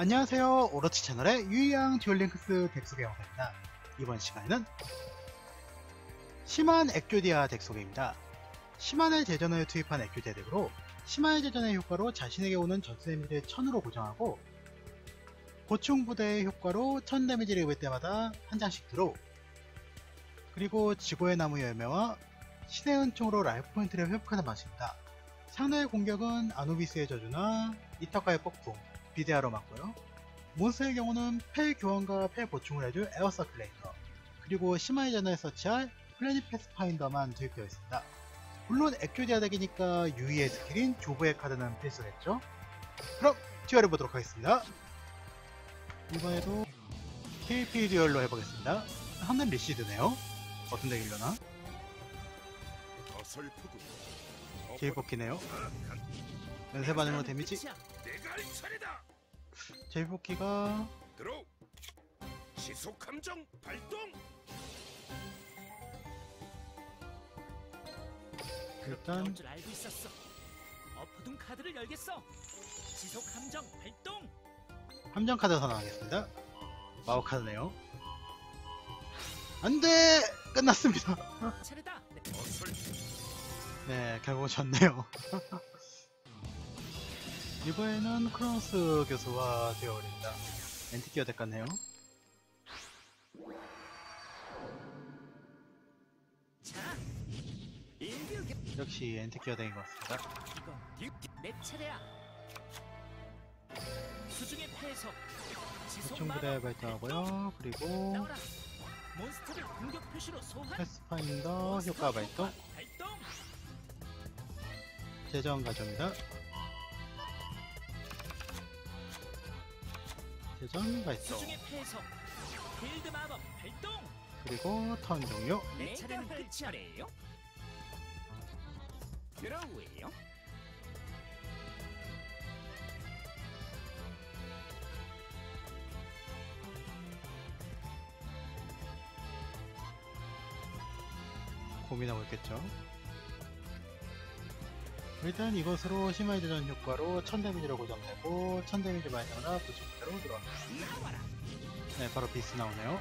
안녕하세요. 오로치 채널의 유이양 듀얼링크스 덱 소개 영상입니다. 이번 시간에는 심한 액교디아 덱 소개입니다. 심한의 대전을 투입한 액교디아 덱으로 심한의 대전의 효과로 자신에게 오는 전투 데미지를 1000으로 고정하고 고충 부대의 효과로 1000 데미지를 입을 때마다 한 장씩 들어. 그리고 지고의 나무 열매와 신의 은총으로 라이프 포인트를 회복하는 맛입니다. 상대의 공격은 아누비스의 저주나 이터카의 폭풍, 비데아로 맞고요. 몬스터의 경우는 펠 교환과 펠 보충을 해줄 에어 서큘레이터, 그리고 시마이전을 서치할 플래닛 패스파인더만 투입되어 있습니다. 물론 액교디아 덱이니까 유이의 스킬인 조브의 카드는 필수겠죠? 그럼 듀얼을 보도록 하겠습니다. 이번에도 KP 듀얼로 해보겠습니다. 한는 리시드네요. 어떤 덱이려나? 제일 뽑기네요. 연쇄 반응으로 데미지 내가 할 차례다. 제일 뽑기가 들어. 시속 감정 발동. 일단 줄 알고 있었어. 엎어둔 카드를 열겠어. 지속 함정 발동. 함정 카드 선언하겠습니다. 마법 카드네요. 안돼 끝났습니다. 차례다. 네. 네 결국 졌네요. 이번에는 크로노스 교수와 되어버립니다. 엔티키어 덱 같네요. 자, 일교격. 역시 엔티키어 덱인 것 같습니다. 이건 내 차례야. 수중의 고충부대 마법 발동하고요. 그리고. 몬스터를 공격 표시로 소환. 패스파인더 효과 발동, 발동. 재정 가져옵니다. 마법 발동. 그리고 턴 종료. 내 차례는 끝이 아래예요. 드로우예요. 고민하고 있겠죠. 일단 이것으로 심화의 대전 효과로 1000 데미지로 고정되고 1000 데미지 발생하라 부식대로 들어갑니다. 네, 바로 비스 나오네요.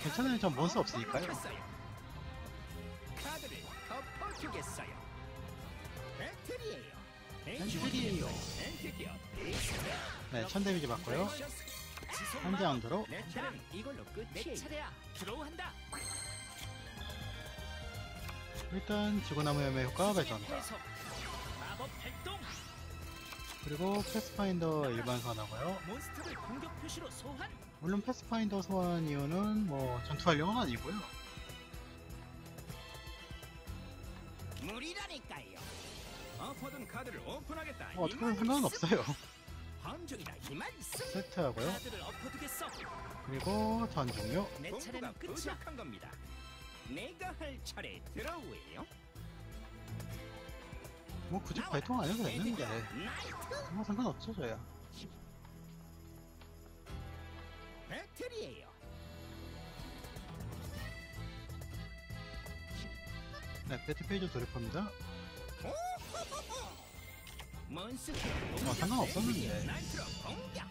괜찮아요. 전 몬스터 없으니까요. 카드를 덮어주겠어요. 네, 1000 데미지 받고요. 한장 들어. 내 차례는 이걸로 끝이에요. 내 차례야. 들어온다. 일단 지구나무 열매 효과 발전합니다. 그리고 패스파인더 일반 소환하고요. 물론 패스파인더 소환 이유는 뭐 전투하려는 아니고요. 무리라니까요. 엎어둔 카드를 오픈하겠다. 뭐 어떻게든 상관은 없어요. 함정이다 이 말씀. 세트하고요. 그리고 턴 종료. 내 차례는 끝이야. 내가 할 차례 들어오예요. 뭐 굳이 발동 안 해도 되는데 뭐 상관없죠 저야. 배틀이에요. 네, 배트 페이지 돌입합니다. 몬스터 어, 상관없었는데. 나이트로 공격.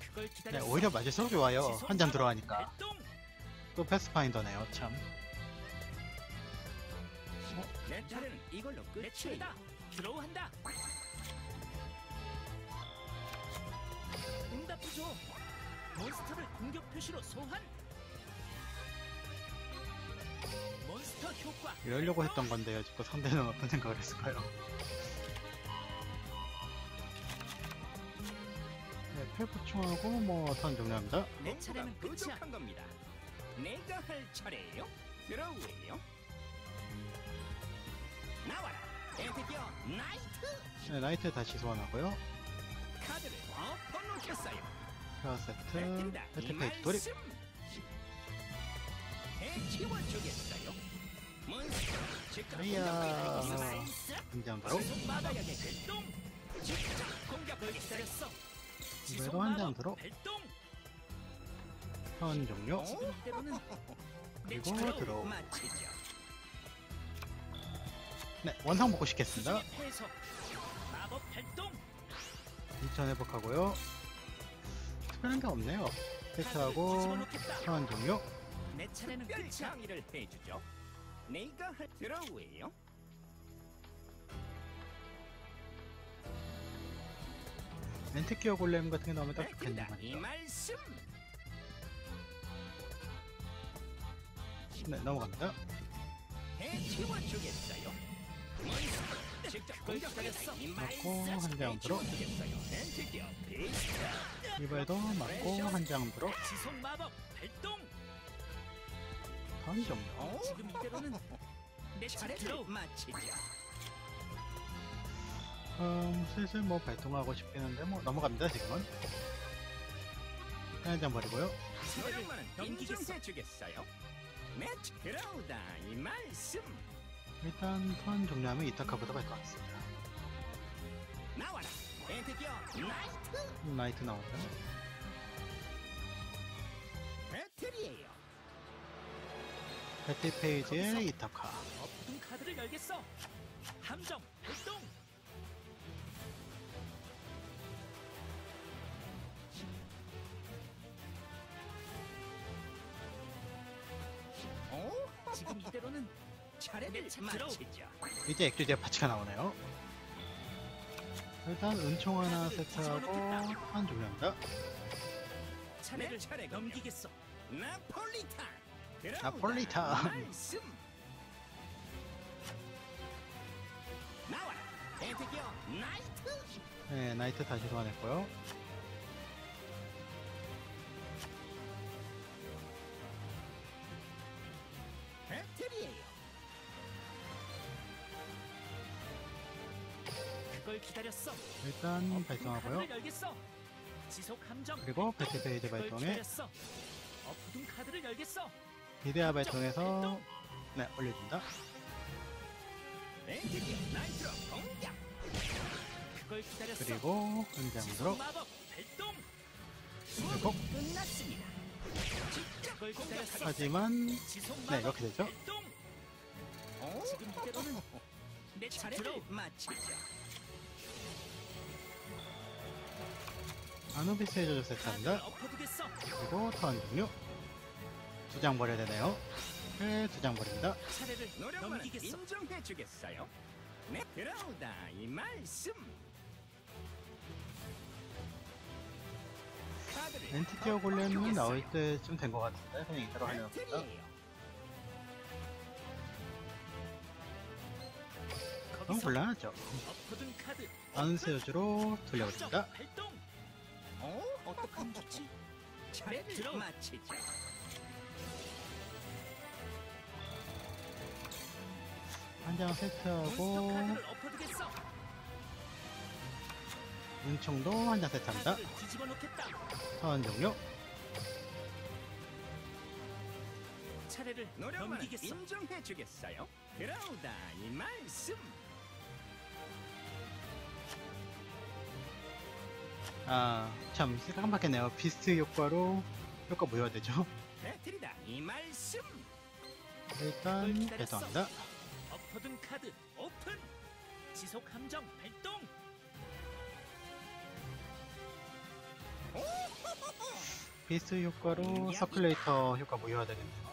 그걸 네, 기다려. 오히려 맞을수록 좋아요. 한장 들어가니까. 발동. 또 패스파인더네요, 참. 내 차례는 이걸로 끝. 내 차례다. 들어한다. 응답해줘. 몬스터를 공격 표시로 소환. 몬스터 효과. 이러려고 했던 건데요. 지금 상대는 어떤 생각을 했을까요? 네, 펠보충하고 뭐, 턴 종료합니다. 내 차례는 끝이야. 한 겁니다. 내가 할 차례예요. 들어오예요. 나와라. 에드기어 나이트 네, 나이트 다시 소환하고요. 카드를 엎어놓겠어요. 페어 세트. 이 페이지 돌입. 말씀. 해치워주겠어요. 몬스터 즉각 이야. 공격을 나이스. 등장 바로. 지속 마다약의 발동. 즉각 공격을 기다렸어. 이번에도 한장 들어. 발동. 턴 종료. 그리고 들어. 네, 원상 복구 시켰습니다. 마법 발동. 2천 회복하고요. 특별한 게 없네요. 세트하고 뒤집어놓겠다. 소환 종료. 내 차례는 특별 끝이야. 강의를 해주죠. 내가 할 드로우예요. 멘트키어 골렘 같은 게 나오면 딱 좋겠네요. 그다 이 말씀. 네, 넘어갑니다. 주겠어요. 직접 공격하겠어. 맞고 말씀 한장 들어. 이번에도 맞고 한 장 들어. 지속 마법 발동. 턴 종료. 어? 지금 이대로는 내 차례. 음, 슬슬 뭐 발동하고 싶겠는데 뭐 넘어갑니다 지금은. 한 장 버리고요. 인정해 주겠어요. 매치 들어오다 이 말씀. 일단 턴 종료하면 이타카보다 갈 것 같습니다. 나와라. 렌트기어 나이트 나이트 나오죠. 배틀이에요. 배틀 페이지에 이타카. 엎은 카드를 열겠어. 함정 발동. 지금 이대로는 차례를 들어. 마치죠. 이제 액주제 파츠가 나오네요. 일단 은총 하나 세트하고 한 종료합니다. 차례를 내 차례군요. 넘기겠어. 나폴리탄. 들어오다 나폴리탄. 이 말씀. 나와라. 렌트기어 나이트. 네, 나이트 다시 소환했고요. 그걸 기다렸어. 일단 발동하고요. 열겠어. 지속 함정. 그리고 배틀 페이지 그걸 발동에 기다렸어. 엎은 카드를 열겠어. 비데아 발동해서 네. 그걸 기다렸어. 그리고 장 발동. 회복. 하지만 네, 이렇게 되죠. 지금 이대로는 내 차례. 차례를 마치죠. 아누비스의 저주 세트합니다. 카드를 엎어두겠어. 그리고 턴 종료. 두 장 버려야 되네요. 네, 두장 버립니다. 차례를 넘기겠어. 인정해 주겠어요. 네, 들어오다 이 말씀. 엔티티어 골렘은. 나올 때쯤 된 것 같은데 그냥 이대로 하려고 합니다. 너무 곤란하죠. 안세 저주로 돌려버립니다. 어? 어떡하면 좋지? 차례를 들어. 마치죠. 한장 몬스터 세트하고 카드를 엎어두겠어. 은총도 한장 세트합니다. 카드를 뒤집어 놓겠다. 턴 종료. 차례를 넘기겠어. 인정해 주겠어요. 들어오다 이 말씀. 아, 참, 깜빡했네요. 비스트 효과로 효과 무효되죠. 배틀이다 이 말씀. 일단 배송합니다. 엎어둔 카드 오픈. 지속 함정 발동. 비스트 효과로 서큘레이터 효과 무효가 되겠네요.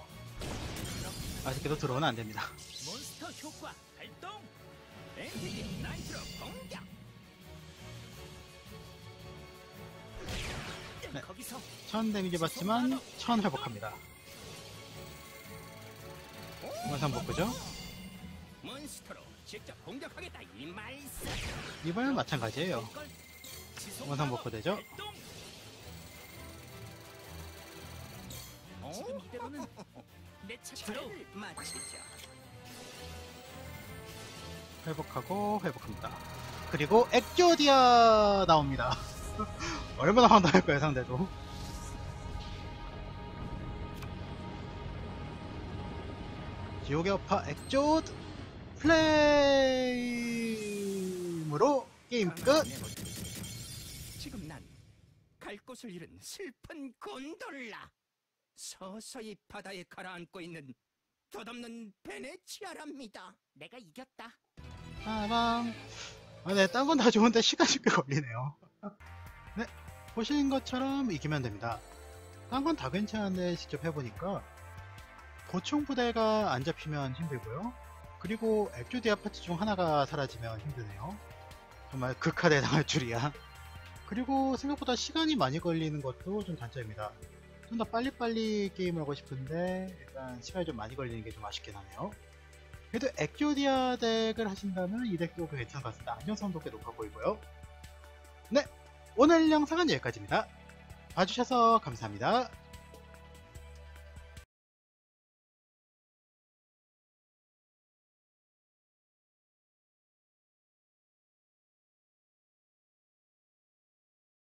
아쉽게도 들어오는 안 됩니다. 몬스터 효과 발동. 엔티기 나이트로 공격. 네. 거기서 1000 데미지 받지만 1000 회복합니다. 원상 복구죠? 이. 이번엔 마찬가지예요. 원상 복구 되죠? 차례를 마치죠. 회복하고 회복합니다. 그리고 엑조디아 나옵니다. 얼마나 황당할까요, 상대도. 지옥의 어파 엑조드 플레임으로 게임 끝! 지금 난 갈 곳을 잃은 슬픈 곤돌라. 서서히 바다에 가라앉고 있는 덧없는 베네치아랍니다. 내가 이겼다. 빠밤. 아, 네, 딴 건 다 좋은데 시간이 꽤 걸리네요. 네, 보시는 것처럼 이기면 됩니다. 딴 건 다 괜찮은데 직접 해보니까 보충 부대가 안 잡히면 힘들고요. 그리고 액조디 아 파츠 중 하나가 사라지면 힘드네요. 정말 극하대 당할 줄이야. 그리고 생각보다 시간이 많이 걸리는 것도 좀 단점입니다. 좀 더 빨리빨리 게임을 하고 싶은데 일단 시간이 좀 많이 걸리는 게 좀 아쉽긴 하네요. 그래도 액조디아 덱을 하신다면 이 덱도 괜찮은 것 같습니다. 안정성도 꽤 높아 보이고요. 네, 오늘 영상은 여기까지입니다. 봐주셔서 감사합니다.